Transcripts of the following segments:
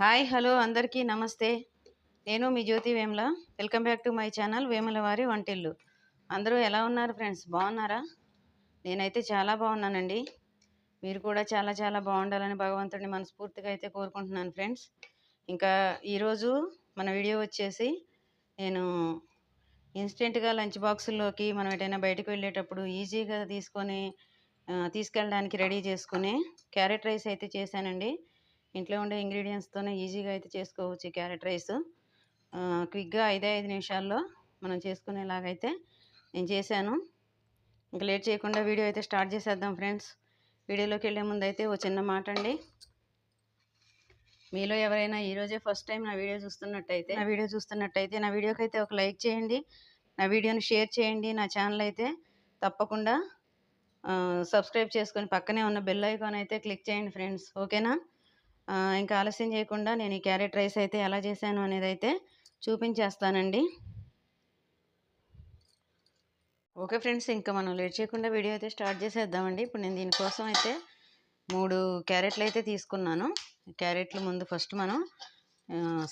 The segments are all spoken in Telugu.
హాయ్ హలో అందరికీ నమస్తే. నేను మీ Jyothi Vemula. Welcome back to my channel Vemula వారి వంటిల్లు. అందరూ ఎలా ఉన్నారు ఫ్రెండ్స్? బాగున్నారా? నేనైతే చాలా బాగున్నానండి. మీరు కూడా చాలా చాలా బాగుండాలని భగవంతుడిని మనస్ఫూర్తిగా అయితే కోరుకుంటున్నాను ఫ్రెండ్స్. ఇంకా ఈరోజు మన వీడియో వచ్చేసి నేను ఇన్స్టెంట్గా లంచ్ బాక్సుల్లోకి మనం ఎటైనా బయటకు వెళ్ళేటప్పుడు ఈజీగా తీసుకొని తీసుకెళ్ళడానికి రెడీ చేసుకుని క్యారెట్ రైస్ అయితే చేశానండి. ఇంట్లో ఉండే ఇంగ్రీడియంట్స్తోనే ఈజీగా అయితే చేసుకోవచ్చు క్యారెట్ రైస్ క్విక్గా ఐదే ఐదు నిమిషాల్లో మనం చేసుకునేలాగైతే నేను చేశాను. ఇంకా లేట్ చేయకుండా వీడియో అయితే స్టార్ట్ చేసేద్దాం ఫ్రెండ్స్ వీడియోలోకి వెళ్ళే ముందు అయితే ఓ చిన్న మాట అండి. మీలో ఎవరైనా ఈరోజే ఫస్ట్ టైం నా వీడియో చూస్తున్నట్టయితే నా వీడియో చూస్తున్నట్టయితే నా వీడియోకి అయితే ఒక లైక్ చేయండి. నా వీడియోని షేర్ చేయండి. నా ఛానల్ అయితే తప్పకుండా సబ్స్క్రైబ్ చేసుకొని పక్కనే ఉన్న బెల్ ఐకాన్ అయితే క్లిక్ చేయండి ఫ్రెండ్స్ ఓకేనా? ఇంకా ఆలస్యం చేయకుండా నేను ఈ క్యారెట్ రైస్ అయితే ఎలా చేశాను అనేది అయితే చూపించేస్తానండి. ఓకే ఫ్రెండ్స్ ఇంకా మనం లేట్ చేయకుండా వీడియో అయితే స్టార్ట్ చేసేద్దామండి. ఇప్పుడు నేను దీనికోసం అయితే మూడు క్యారెట్లు అయితే తీసుకున్నాను. క్యారెట్లు ముందు ఫస్ట్ మనం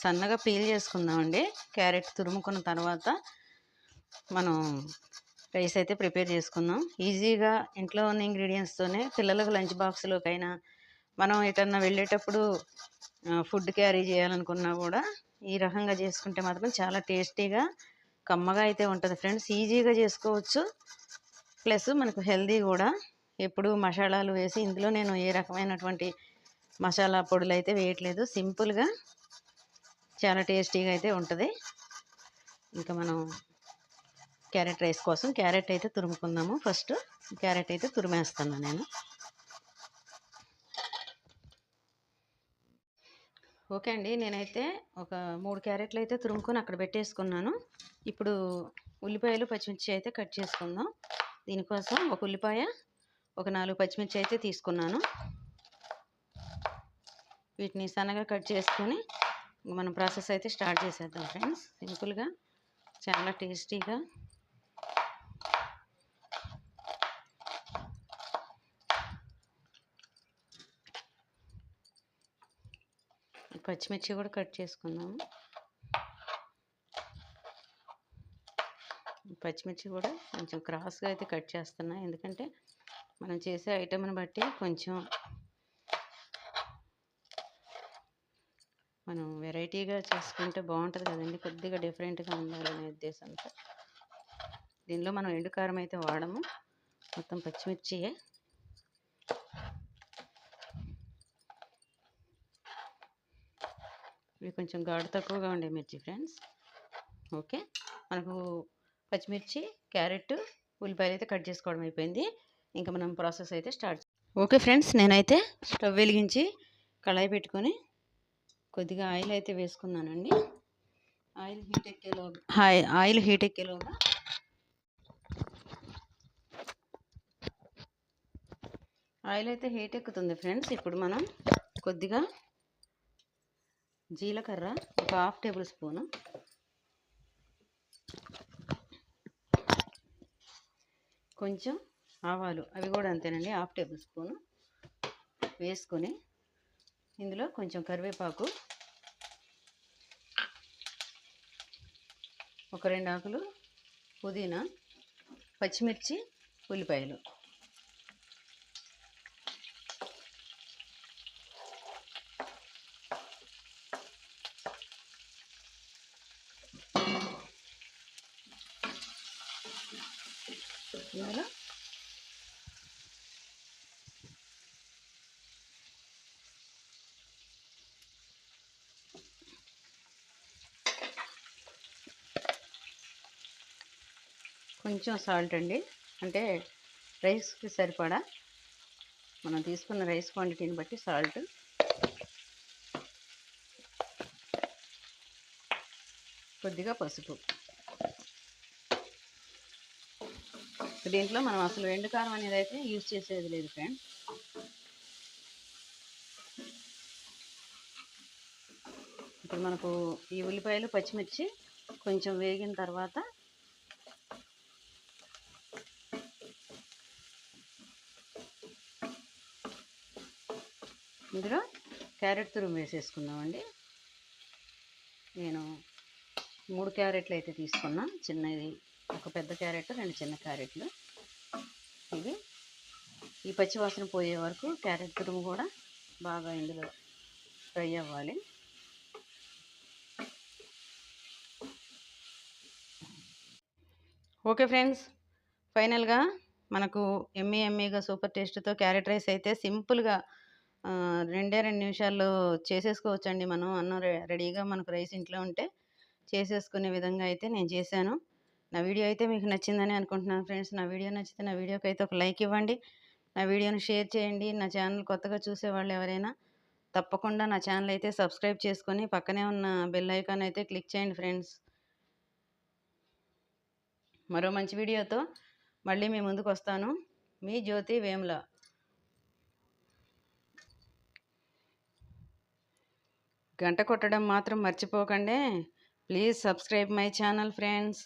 సన్నగా పీల్ చేసుకుందామండి. క్యారెట్ తురుముకున్న తర్వాత మనం రైస్ అయితే ప్రిపేర్ చేసుకుందాం. ఈజీగా ఇంట్లో ఉన్న ఇంగ్రీడియంట్స్తోనే పిల్లలకు లంచ్ బాక్స్లోకైనా మనం ఎటన్నా వెళ్ళేటప్పుడు ఫుడ్ క్యారీ చేయాలనుకున్నా కూడా ఈ రకంగా చేసుకుంటే మాత్రం చాలా టేస్టీగా కమ్మగా అయితే ఉంటుంది ఫ్రెండ్స్. ఈజీగా చేసుకోవచ్చు. ప్లస్ మనకు హెల్దీ కూడా. ఎప్పుడు మసాలాలు వేసి ఇందులో నేను ఏ రకమైనటువంటి మసాలా పొడులు అయితే వేయట్లేదు. సింపుల్గా చాలా టేస్టీగా అయితే ఉంటుంది. ఇంకా మనం క్యారెట్ రైస్ కోసం క్యారెట్ అయితే తురుముకుందాము. ఫస్ట్ క్యారెట్ అయితే తురిమేస్తాను నేను. ఓకే అండి. నేనైతే ఒక మూడు క్యారెట్లు అయితే తురుముకొని అక్కడ పెట్టేసుకున్నాను. ఇప్పుడు ఉల్లిపాయలు పచ్చిమిర్చి అయితే కట్ చేసుకుందాం. దీనికోసం ఒక ఉల్లిపాయ ఒక నాలుగు పచ్చిమిర్చి అయితే తీసుకున్నాను. వీటిని సన్నగా కట్ చేసుకొని మనం ప్రాసెస్ అయితే స్టార్ట్ చేసేద్దాం ఫ్రెండ్స్. సింపుల్గా చాలా టేస్టీగా పచ్చిమిర్చి కూడా కట్ చేసుకుందాము. పచ్చిమిర్చి కూడా కొంచెం క్రాస్గా అయితే కట్ చేస్తున్నా. ఎందుకంటే మనం చేసే ఐటమ్ని బట్టి కొంచెం మనం వెరైటీగా చేసుకుంటే బాగుంటుంది కదండి. కొద్దిగా డిఫరెంట్గా ఉండాలనే ఉద్దేశంతో. దీనిలో మనం ఎండుకారం అయితే వాడము. మొత్తం పచ్చిమిర్చియే. ఇవి కొంచెం గాడు తక్కువగా ఉండే మిర్చి ఫ్రెండ్స్. ఓకే. మనకు పచ్చిమిర్చి క్యారెట్ ఉల్లిపాయలు అయితే కట్ చేసుకోవడం అయిపోయింది. ఇంకా మనం ప్రాసెస్ అయితే స్టార్ట్ ఓకే ఫ్రెండ్స్ నేనైతే స్టవ్ వెలిగించి కళాయి పెట్టుకొని కొద్దిగా ఆయిల్ అయితే వేసుకున్నానండి. ఆయిల్ హీట్ ఎక్కేలోగా ఆయిల్ హీట్ ఎక్కేలోగా ఆయిల్ అయితే హీట్ ఎక్కుతుంది ఫ్రెండ్స్. ఇప్పుడు మనం కొద్దిగా జీలకర్ర ఒక హాఫ్ టేబుల్ స్పూను. కొంచెం ఆవాలు అవి కూడా అంతేనండి హాఫ్ టేబుల్ స్పూను. వేసుకొని ఇందులో కొంచెం కరివేపాకు ఒక రెండు ఆకులు పుదీనా పచ్చిమిర్చి ఉల్లిపాయలు. ఇందులో కొంచెం సాల్ట్ అండి. అంటే రైస్కి సరిపడా మనం తీసుకున్న రైస్ క్వాంటిటీని బట్టి సాల్ట్ కొద్దిగా పసుపు. దీంట్లో మనం అసలు ఎండుకారం అనేది అయితే యూజ్ చేసేది లేదు ఫ్రెండ్. ఇప్పుడు మనకు ఈ ఉల్లిపాయలు పచ్చిమిర్చి కొంచెం వేగిన తర్వాత ఇందులో క్యారెట్ తురుము వేసేసుకుందామండి. నేను మూడు క్యారెట్లు అయితే తీసుకున్నా చిన్నది ఒక పెద్ద క్యారెట్ రెండు చిన్న క్యారెట్లు. ఇవి ఈ పచ్చివాసన పోయే వరకు క్యారెట్ తురుము కూడా బాగా ఇందులో ఫ్రై అవ్వాలి. ఓకే ఫ్రెండ్స్ ఫైనల్గా మనకు ఎమ్మీ ఎమ్మీగా సూపర్ టేస్ట్తో క్యారెట్ రైస్ అయితే సింపుల్గా రెండే రెండు నిమిషాల్లో చేసేసుకోవచ్చండి మనం. అన్నం రెడీగా మనకు రైస్ ఇంట్లో ఉంటే చేసేసుకునే విధంగా అయితే నేను చేశాను. నా వీడియో అయితే మీకు నచ్చిందని అనుకుంటున్నాను ఫ్రెండ్స్. నా వీడియో నచ్చితే నా వీడియోకి అయితే ఒక లైక్ ఇవ్వండి. నా వీడియోని షేర్ చేయండి. నా ఛానల్ కొత్తగా చూసేవాళ్ళు ఎవరైనా తప్పకుండా నా ఛానల్ అయితే సబ్స్క్రైబ్ చేసుకొని పక్కనే ఉన్న బెల్ ఐకాన్ అయితే క్లిక్ చేయండి ఫ్రెండ్స్. మరో మంచి వీడియోతో మళ్ళీ మీ ముందుకు వస్తాను. మీ జ్యోతి వేముల. గంట కొట్టడం మాత్రం మర్చిపోకండి. Please subscribe my channel friends.